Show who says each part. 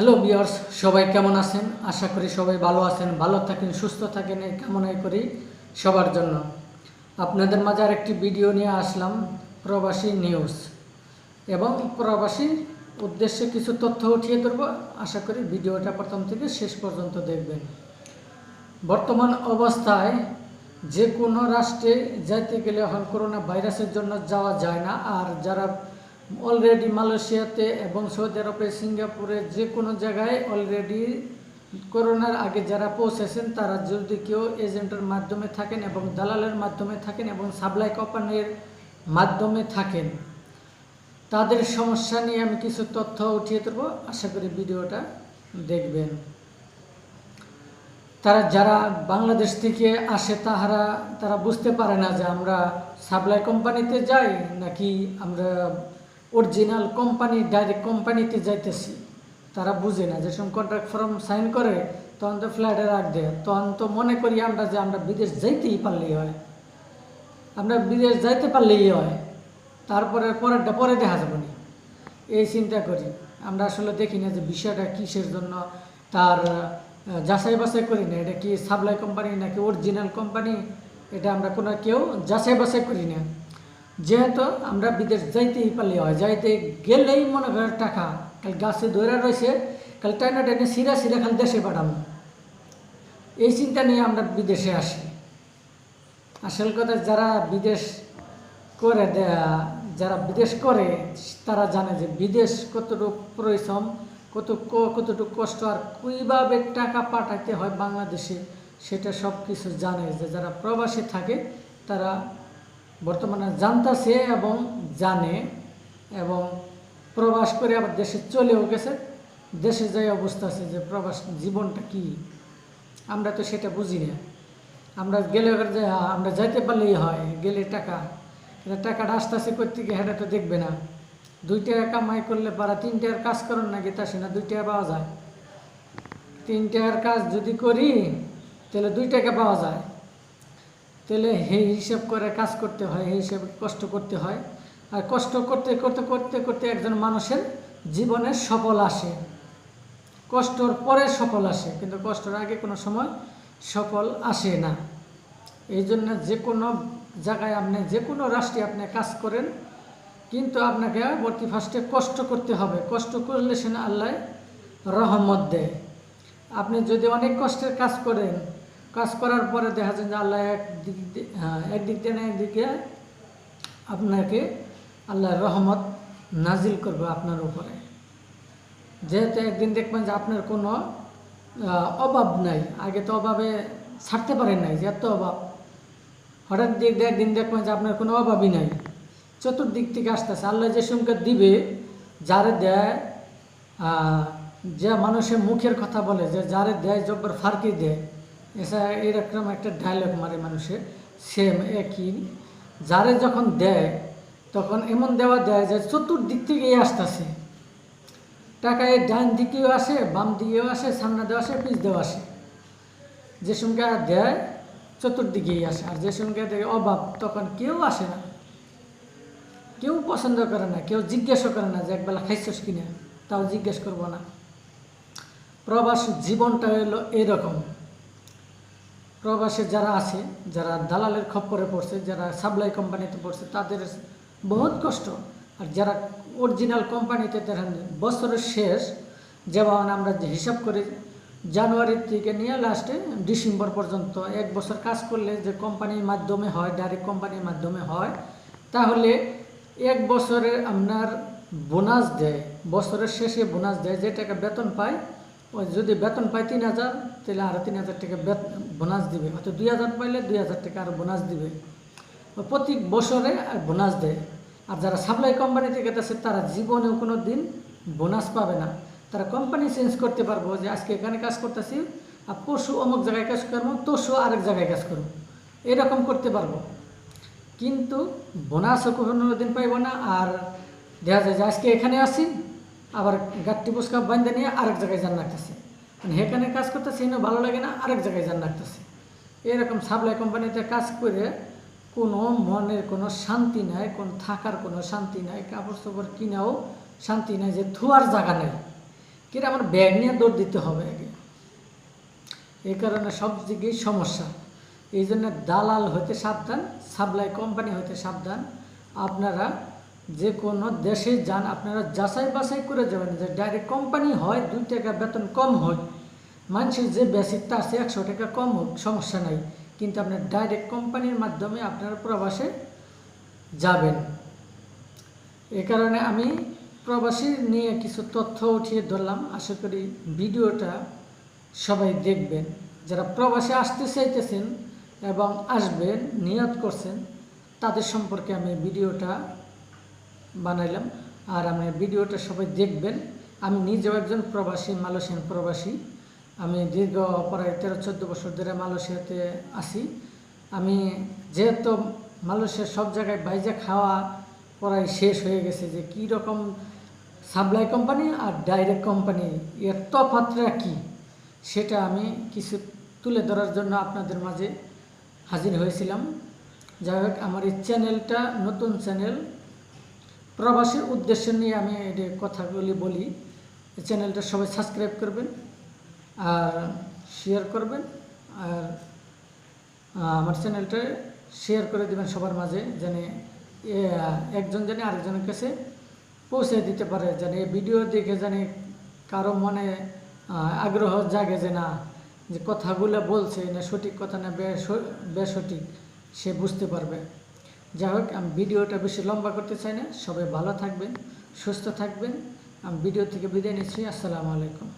Speaker 1: Hello বিয়ার্স সবাই কেমন আছেন? আশা করি সবাই ভালো আছেন, ভালো থাকেন, সুস্থ থাকেন, এই কামনাই করি সবার জন্য। আপনাদের মাঝে আরেকটি ভিডিও নিয়ে আসলাম, প্রবাসী নিউজ এবং প্রবাসী উদ্দেশ্যে কিছু তথ্য উঠিয়ে ধরবো আশা করি ভিডিওটা প্রথম থেকে শেষ পর্যন্ত দেখবেন। বর্তমান অবস্থায় যে কোনো রাষ্ট্রে যাইতে গেলে এখন করোনা ভাইরাসের জন্য যাওয়া যায় না। আর যারা অলরেডি মালয়েশিয়াতে এবং সৌদি আরবে সিঙ্গাপুরে যে কোনো জায়গায় অলরেডি করোনার আগে যারা পৌঁছেছেন, তারা যদি কেউ এজেন্টের মাধ্যমে থাকেন এবং দালালের মাধ্যমে থাকেন এবং সাপ্লাই কোম্পানির মাধ্যমে থাকেন, তাদের সমস্যা নিয়ে আমি কিছু তথ্য উঠিয়ে দেবো আশা করি ভিডিওটা দেখবেন। তারা যারা বাংলাদেশ থেকে আসে, তাহারা, তারা বুঝতে পারে না যে আমরা সাপ্লাই কোম্পানিতে যাই নাকি আমরা অরিজিনাল কোম্পানি ডাইরেক্ট কোম্পানিতে যাইতেছি। তারা বুঝে না, যে কন্ট্রাক্ট ফর্ম সাইন করে, তখন তো ফ্ল্যাটে রাখ দেয়। তখন তো মনে করি আমরা যে আমরা বিদেশ যাইতেই পারলেই হয়। আমরা বিদেশ যাইতে পারলেই হয়। তারপরে পরেরটা, পরে দেখা যাবে না। এই চিন্তা করি। আমরা আসলে দেখি না যে বিষয়টা কিসের জন্য তার যাচাই বাছাই করি না। এটা কি সাপ্লাই কোম্পানি নাকি অরিজিনাল কোম্পানি এটা আমরা কোনো কেউ যাচাই বাছাই করি না। যেহেতু আমরা বিদেশ যাইতেই পারলে হয়, যাইতে গেলেই মনে করেন টাকা। কাল গাছে ধরে রয়েছে, কাল টাইনা টাইনে সিরা সিরা খালি দেশে পাঠাবো। এই চিন্তা নিয়ে আমরা বিদেশে আসি। আসল কথা যারা বিদেশ করে দেয়া- যারা বিদেশ করে, তারা জানে যে বিদেশ কতটুকু পরিশ্রম, কত কতটুকু কষ্ট আর কীভাবে টাকা পাঠাইতে হয় বাংলাদেশে, সেটা সব কিছু জানে। যে যারা প্রবাসী থাকে, তারা বর্তমানে জানতাছে এবং জানে এবং প্রবাস করে আবার দেশে চলেও গেছে। দেশে যাই অবস্থা আছে যে প্রবাস জীবনটা কি? আমরা তো সেটা বুঝি না। আমরা গেলে যে আমরা যাইতে পারলেই হয়, গেলে টাকা। টাকাটা আস্তে আস্তে করতে গিয়ে সেটা তো দেখবে না। দুই টাকা কামাই করলে পারা তিন টাকার কাজ করেন না গীতা না দুই টাকা পাওয়া যায়। তিন টাকার কাজ যদি করি, তাহলে দুই টাকা পাওয়া যায়। তাহলে সেই হিসাব করে কাজ করতে হয় সেই হিসাবে কষ্ট করতে হয়। আর কষ্ট করতে করতে করতে করতে একজন মানুষের জীবনে সফল আসে। কষ্টর পরে সফল আসে, কিন্তু কষ্টর আগে কোনো সময় সফল আসে না। এই জন্য যে কোনো জায়গায় আপনি, যে কোনো রাষ্ট্রে আপনি কাজ করেন, কিন্তু আপনাকে বর্তি ফার্স্টে কষ্ট করতে হবে। কষ্ট করলে সে না আল্লাহ রহমত দেয়। আপনি যদি অনেক কষ্টের কাজ করেন কাজ করার পরে দেখা যায় যে আল্লাহ একদিক হ্যাঁ, একদিক দিয়ে না একদিকে আপনাকে আল্লাহ রহমত নাজিল করবে আপনার উপরে। যেহেতু একদিন দেখবেন যে আপনার কোনো অভাব নাই আগে তো অভাবে ছাড়তে পারেন নাই যে এত অভাব। হঠাৎ দিক দিয়ে একদিন দেখবেন যে আপনার কোনো অভাবই নাই। চতুর্দিক থেকে আসতেছে আল্লাহ যে সংখ্যা দিবে যারে দেয় যে মানুষের মুখের কথা বলে যে যারে দেয় জব্বর ফারকি দেয় এছাড়া এরকম একটা ডায়লগ মারে মানুষে সেম একই। যারে যখন দেয়, তখন এমন দেওয়া দেয় যে চতুর্দিক থেকেই আসতেছে। টাকা এই ডান দিকেও আসে, বাম দিকেও আসে, সামনে দেওয়া আসে, পিছ দেওয়া আসে। যে সংখ্যা দেয়, চতুর্দিকেই আসে। আর যে সংখ্যা দেয় অভাব, তখন কেউ আসে না। কেউ পছন্দ করে না, কেউ জিজ্ঞাসা করে না যে একবেলা খাইছস কিনা, তাও জিজ্ঞেস করব না। প্রবাস জীবনটা হলো এরকম। প্রবাসে যারা আছে, যারা দালালের খপ্পরে পড়ছে, যারা সাপ্লাই কোম্পানিতে পড়ছে, তাদের বহুত কষ্ট। আর যারা অরিজিনাল কোম্পানিতে দেখেন বছরের শেষ, যেমন আমরা যে হিসাব করি, জানুয়ারি থেকে নিয়ে লাস্টে ডিসেম্বর পর্যন্ত এক বছর কাজ করলে যে কোম্পানির মাধ্যমে হয় ডাইরেক্ট কোম্পানির মাধ্যমে হয়, তাহলে এক বছরে আপনার বোনাস দেয়, বছরের শেষে বোনাস দেয়, যে টাকা বেতন পায় ওই যদি বেতন পায় তিন হাজার, তাহলে আরও তিন হাজার টাকা বোনাস দিবে। হয়তো দুই হাজার পাইলে দুই হাজার টাকা আরও বোনাস দিবে। প্রতি বছরে আর বোনাস দেয়। আর যারা সাপ্লাই কোম্পানি থেকে গেছে, তারা জীবনেও কোনো দিন বোনাস পাবে না। তারা কোম্পানি চেঞ্জ করতে পারব যে, আজকে এখানে কাজ করতেছি, আর পরশু অমুক জায়গায় কাজ করব, তরশু আরেক জায়গায় কাজ করব। এরকম করতে পারব। কিন্তু বোনাসও কোনো দিন পাইব না। আর দেখা যায় যে, আজকে এখানে আসি আবার গাট্টি পুস্কা বান্ধে নিয়ে আরেক জায়গায় যান রাখতেছে মানে এখানে কাজ করতেছে, এনে ভালো লাগে না, আরেক জায়গায় যান রাখতেছে এরকম সাপ্লাই কোম্পানিতে কাজ করে কোনো মনের কোনো শান্তি নাই, কোনো থাকার কোনো শান্তি নাই কাপড় চোপড় কিনাও শান্তি নাই যে ধোয়ার জায়গা নেই। কিন্তু আমার ব্যাগ নিয়ে দৌড় দিতে হবে আগে। এই কারণে সব দিকেই সমস্যা। এই জন্য দালাল হতে সাবধান, সাপ্লাই কোম্পানি হতে সাবধান। আপনারা যে কোনো দেশে যান, আপনারা যাচাই বাছাই করে যাবেন যে ডাইরেক্ট কোম্পানি হয়, দুই টাকা বেতন কম হয়। মানুষের যে বেসিকটা আছে, একশো টাকা কম হোক, সমস্যা নাই। কিন্তু আপনার ডাইরেক্ট কোম্পানির মাধ্যমে আপনারা প্রবাসে যাবেন। এ কারণে আমি প্রবাসী নিয়ে কিছু তথ্য উঠিয়ে ধরলাম। আশা করি ভিডিওটা সবাই দেখবেন। যারা প্রবাসে আসতে চাইতেছেন এবং আসবেন, নিয়ত করছেন, তাদের সম্পর্কে আমি ভিডিওটা বানাইলাম। আর আমি ভিডিওটা সবাই দেখবেন। আমি নিজেও একজন প্রবাসী, মালয়েশিয়ান প্রবাসী। আমি দীর্ঘ প্রায় তেরো, চোদ্দ বছর ধরে মালয়েশিয়াতে আছি। আমি যেহেতু মালয়েশিয়ার সব জায়গায় বাইজা খাওয়া প্রায় শেষ হয়ে গেছে যে কী রকম সাপ্লাই কোম্পানি আর ডাইরেক্ট কোম্পানি, এর তফাতটা কী? সেটা আমি কিছু তুলে ধরার জন্য আপনাদের মাঝে হাজির হয়েছিলাম। যাই হোক, আমার এই চ্যানেলটা নতুন চ্যানেল প্রবাসীর উদ্দেশ্য নিয়ে আমি এই কথাগুলি বলি চ্যানেলটা সবাই সাবস্ক্রাইব করবেন আর শেয়ার করবেন আর আমার চ্যানেলটা শেয়ার করে দেবেন সবার মাঝে যেন একজন যেন আরেকজনের কাছে পৌঁছে দিতে পারে, যেন এই ভিডিও দেখে যেন কারও মনে আগ্রহ জাগে যে না, যে কথাগুলো বলছে, না সঠিক কথা, না বেসঠিক সে বুঝতে পারবে। যাই হোক, আমি ভিডিওটা বেশি লম্বা করতে চাই না। সবাই ভালো থাকবেন, সুস্থ থাকবেন। আমি ভিডিও থেকে বিদায় নিচ্ছি। আসসালামু আলাইকুম।